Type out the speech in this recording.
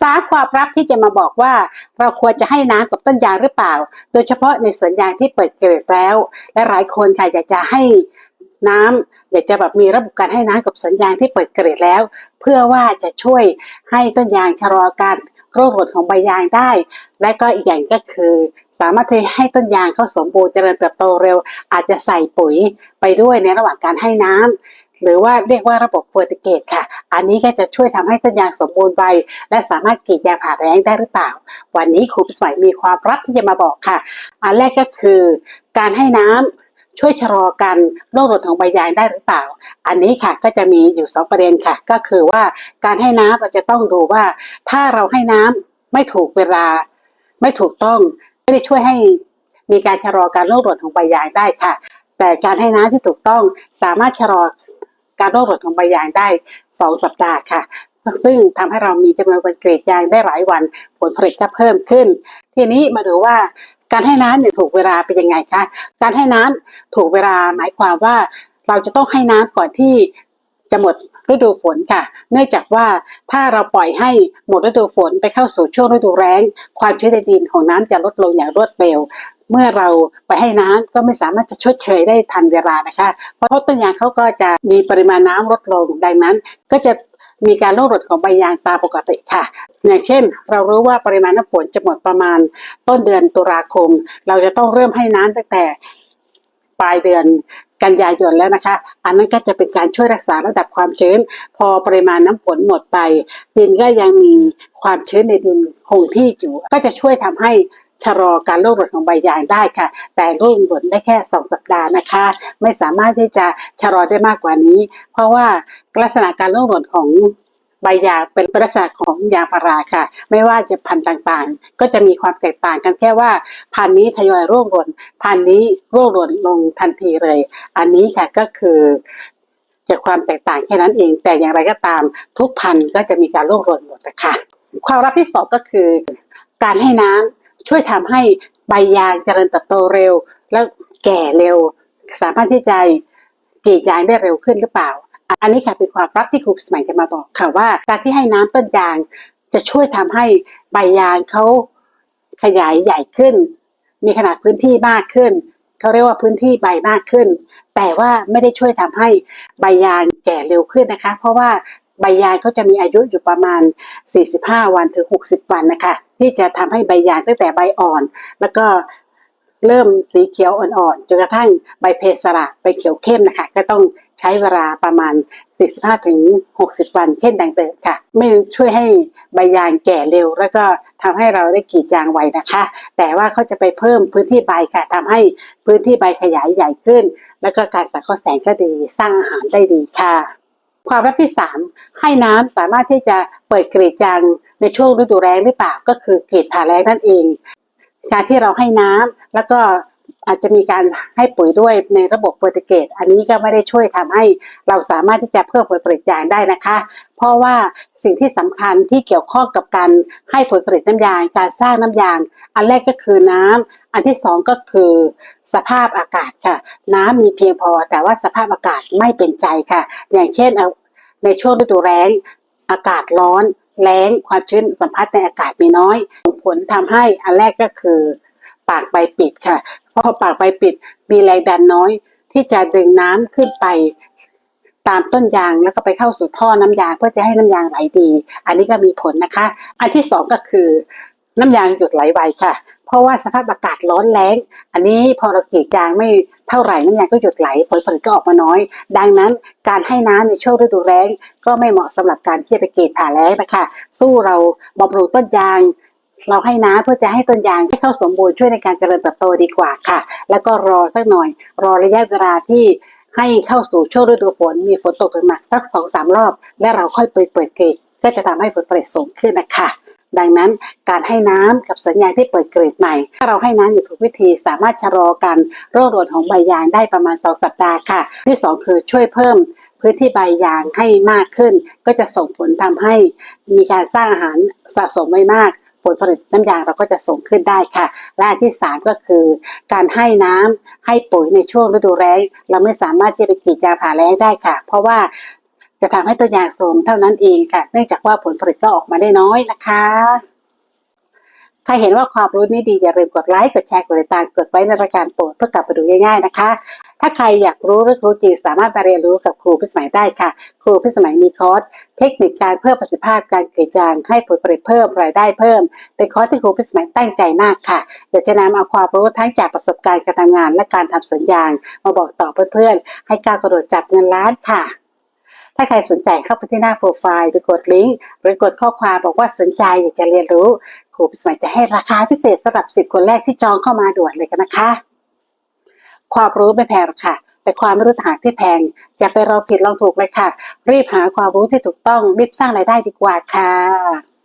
สามความรับที่จะมาบอกว่า เราควรจะให้น้ำกับต้นยางหรือเปล่า โดยเฉพาะในสวนยางที่เปิดเกล็ดแล้ว และหลายคนค่ะอยากจะให้น้ำอยากจะแบบมีระบบการให้น้ำกับสวนยางที่เปิดเกล็ดแล้ว เพื่อว่าจะช่วยให้ต้นยางชะลอการโรคหดของใบยางได้ และก็อีกอย่างก็คือ สามารถที่ให้ต้นยางเขาสมบูรณ์เจริญเติบโตเร็ว อาจจะใส่ปุ๋ยไปด้วยในระหว่างการให้น้ำ หรือว่าเรียกว่าระบบเฟอร์ติเกตค่ะ อันนี้ก็จะช่วยทำให้ต้นยางสมบูรณ์ใบ และสามารถกรีดยางผ่าแรงได้หรือเปล่า วันนี้ครูสมัยมีความรับที่จะมาบอกค่ะ อันแรกก็คือการให้น้ำช่วยชะลอการโรคหลดของใบยางได้หรือเปล่า อันนี้ค่ะก็จะมีอยู่สองประเด็นค่ะ ก็คือว่าการให้น้ำเราจะต้องดูว่า ถ้าเราให้น้ำไม่ถูกเวลา ไม่ถูกต้องไม่ได้ช่วยให้มีการชะลอการโรคหลดของใบยางได้ค่ะ แต่การให้น้ำที่ถูกต้องสามารถชะลอ การโรคหลของใบยางได้สองสัปดาห์ค่ะ ซึ่งทำให้เรามีจำนวนวันกรดยางได้หลายวัน ผลผลิตก็เพิ่มขึ้น ทีนี้มาดูว่าการให้น้ำเนี่ยถูกเวลาเป็นยังไงคะ การให้น้ำถูกเวลาหมายความว่าเราจะต้องให้น้ำก่อนที่จะหมดฤดูฝนค่ะ เนื่องจากว่าถ้าเราปล่อยให้หมดฤดูฝนไปเข้าสู่ช่วงฤดูแล้งความชื้นในดินของน้ำจะลดลงอย่างรวดเร็ว เมื่อเราไปให้น้ำก็ไม่สามารถจะชดเชยได้ทันเวลานะคะ เพราะต้นยางเขาก็จะมีปริมาณน้ำลดลงดังนั้น ก็จะมีการโรคหลดของใบยางตามปกติค่ะ อย่างเช่น เรารู้ว่าปริมาณน้ำฝนจะหมดประมาณต้นเดือนตุลาคม เราจะต้องเริ่มให้น้ำตั้งแต่ปลายเดือนกันยายนแล้วนะคะ อันนั้นก็จะเป็นการช่วยรักษาระดับความชื้น พอปริมาณน้ำฝนหมดไป ดินก็ยังมีความชื้นในดินคงที่อยู่ ก็จะช่วยทำให้ ชะลอการโรคหลดของใบยางได้ค่ะ แต่ร่วงหล่นได้แค่ 2 สัปดาห์นะคะ ไม่สามารถที่จะชะลอได้มากกว่านี้ เพราะว่าลักษณะการร่วงหล่นของใบยางเป็นลักษณะของยางพาราค่ะ ไม่ว่าจะพันธุ์ต่างๆ ก็จะมีความแตกต่างกันแค่ว่า พันธุ์นี้ทยอยร่วงหล่นพันธุ์นี้ร่วงหล่นลงทันทีเลย อันนี้ค่ะก็คือจากความแตกต่างแค่นั้นเอง แต่อย่างไรก็ตามทุกพันธุ์ก็จะมีการร่วงหล่นหมดนะคะความรับที่สองก็คือ การให้น้ำ ช่วยทำให้ใบยางเจริญเติบโตเร็ว แล้วแก่เร็ว สามารถที่จะกรีดยางได้เร็วขึ้นหรือเปล่า อันนี้ค่ะเป็นความรับที่ครูสมัยจะมาบอกค่ะว่า การที่ให้น้ำต้นยางจะช่วยทำให้ใบยางเขาขยายใหญ่ขึ้น มีขนาดพื้นที่มากขึ้นเขาเรียกว่าพื้นที่ใบมากขึ้น แต่ว่าไม่ได้ช่วยทำให้ใบยางแก่เร็วขึ้นนะคะ เพราะว่า ใบยางเขาจะมีอายุอยู่ประมาณ 45 วันถึง 60 วันนะคะ ที่จะทำให้ใบยางตั้งแต่ใบอ่อน แล้วก็เริ่มสีเขียวอ่อนๆจนกระทั่งใบเพสระไปเขียวเข้มนะคะ ก็ต้องใช้เวลาประมาณ 45ถึง60 วัน เช่นดังเดิมค่ะ ไม่ช่วยให้ใบยางแก่เร็ว แล้วก็ทำให้เราได้กรีดยางไวนะคะ แต่ว่าเขาจะไปเพิ่มพื้นที่ใบค่ะทำให้พื้นที่ใบขยายใหญ่ขึ้น แล้วก็การสังเคราะห์แสงก็ดี สร้างอาหารได้ดีค่ะ ความรับที่ 3 ให้น้ำสามารถที่จะเปิดกรีดยางในช่วงฤดูแรงหรือเปล่าก็คือกรีดผ่าแรงนั่นเอง การที่เราให้น้ำแล้วก็ อาจจะมีการให้ปุ๋ยด้วยในระบบเฟอร์ติเกตอันนี้ก็ไม่ได้ช่วยทำให้เราสามารถที่จะเพิ่มผลผลิตยางได้นะคะ เพราะว่าสิ่งที่สำคัญที่เกี่ยวข้องกับการให้ผลผลิตน้ำยาง การสร้างน้ำยาง อันแรกก็คือน้ำอันที่สองก็คือสภาพอากาศค่ะ น้ำมีเพียงพอแต่ว่าสภาพอากาศไม่เป็นใจค่ะ อย่างเช่นในช่วงฤดูแล้งอากาศร้อนแล้งความชื้นสัมผัสในอากาศมีน้อยส่งผลทำให้อันแรกก็คือ ปากใบปิดค่ะ พอปากใบปิดมีแรงดันน้อย ที่จะดึงน้ำขึ้นไป ตามต้นยางแล้วก็ไปเข้าสู่ท่อน้ำยางเพื่อจะให้น้ำยางไหลดี อันนี้ก็มีผลนะคะ อันที่สองก็คือน้ำยางหยุดไหลไวค่ะ เพราะว่าสภาพอากาศร้อนแรงอันนี้พอเรากรีดยางไม่เท่าไหร่น้ำยางก็หยุดไหลผลผลิตก็ออกมาน้อย ดังนั้นการให้น้ำในช่วงฤดูแล้งก็ไม่เหมาะสำหรับการที่จะไปกรีดผ่าแล้งนะคะ สู้เราบำรุงต้นยาง เราให้น้ำเพื่อจะให้ต้นยางให้เข้าสมบูรณ์ช่วยในการเจริญเติบโตดีกว่าค่ะ แล้วก็รอสักหน่อย รอระยะเวลาที่ให้เข้าสู่ช่วงฤดูฝน มีฝนตกหนักสักสองสามรอบ และเราค่อยไปเปิดเกรดก็จะทำให้ผลผลิตสูงขึ้นนะคะดังนั้นการให้น้ำกับสัญญาณที่เปิดเกรดใหม่ ถ้าเราให้น้ำอยู่ถูกวิธีสามารถชะลอการโรครวนของใบยางได้ประมาณ 2 สัปดาห์ค่ะ ที่ 2 คือช่วยเพิ่มพื้นที่ใบยางให้มากขึ้น ก็จะส่งผลทำให้มีการสร้างอาหารสะสมไว้มาก ผลผลิตน้ำยางเราก็จะสูงขึ้นได้ค่ะ และอันที่ 3 ก็คือ การให้น้ำให้ปุ๋ยในช่วงฤดูแล้งเราไม่สามารถที่จะไปกรีดยางผ่าแล้งได้ค่ะ เพราะว่าจะทำให้ต้นยางโทรมเท่านั้นเองค่ะ เนื่องจากว่าผลผลิตก็ออกมาได้น้อยนะคะใครเห็นว่าความรู้นี้ดีอย่าลืมกดไลค์ กดแชร์ กดติดตาม กดไว้ในรายการโปรดเพื่อกลับไปดูง่ายๆนะคะ ถ้าใครอยากรู้เรื่องรู้จริงสามารถมาเรียนรู้กับครูพิสมัยได้ค่ะ ครูพิสมัยมีคอร์สเทคนิคการเพิ่มประสิทธิภาพการกรีดยางให้ผลผลิตเพิ่มรายได้เพิ่ม เป็นคอร์สที่ครูพิสมัยตั้งใจมากค่ะเดี๋ยวจะนำเอาความรู้ทั้งจากประสบการณ์การทำงาน และการทำสวนยาง มาบอกต่อเพื่อนๆ ให้ก้าวกระโดดจับเงินล้านค่ะถ้าใครสนใจเข้าไปที่หน้าโปรไฟล์ไปกดลิงก์หรือกดข้อความบอกว่าสนใจอยากจะเรียนรู้ครูพิสมัยจะให้ราคาพิเศษสำหรับ 10 คนแรกที่จองเข้ามาด่วนเลยกันนะคะ ความรู้ไม่แพงหรอกค่ะ แต่ความไม่รู้ต่างหากที่แพง อย่าไปรอผิดลองถูกเลยค่ะ รีบหาความรู้ที่ถูกต้องรีบสร้างรายได้ดีกว่าค่ะ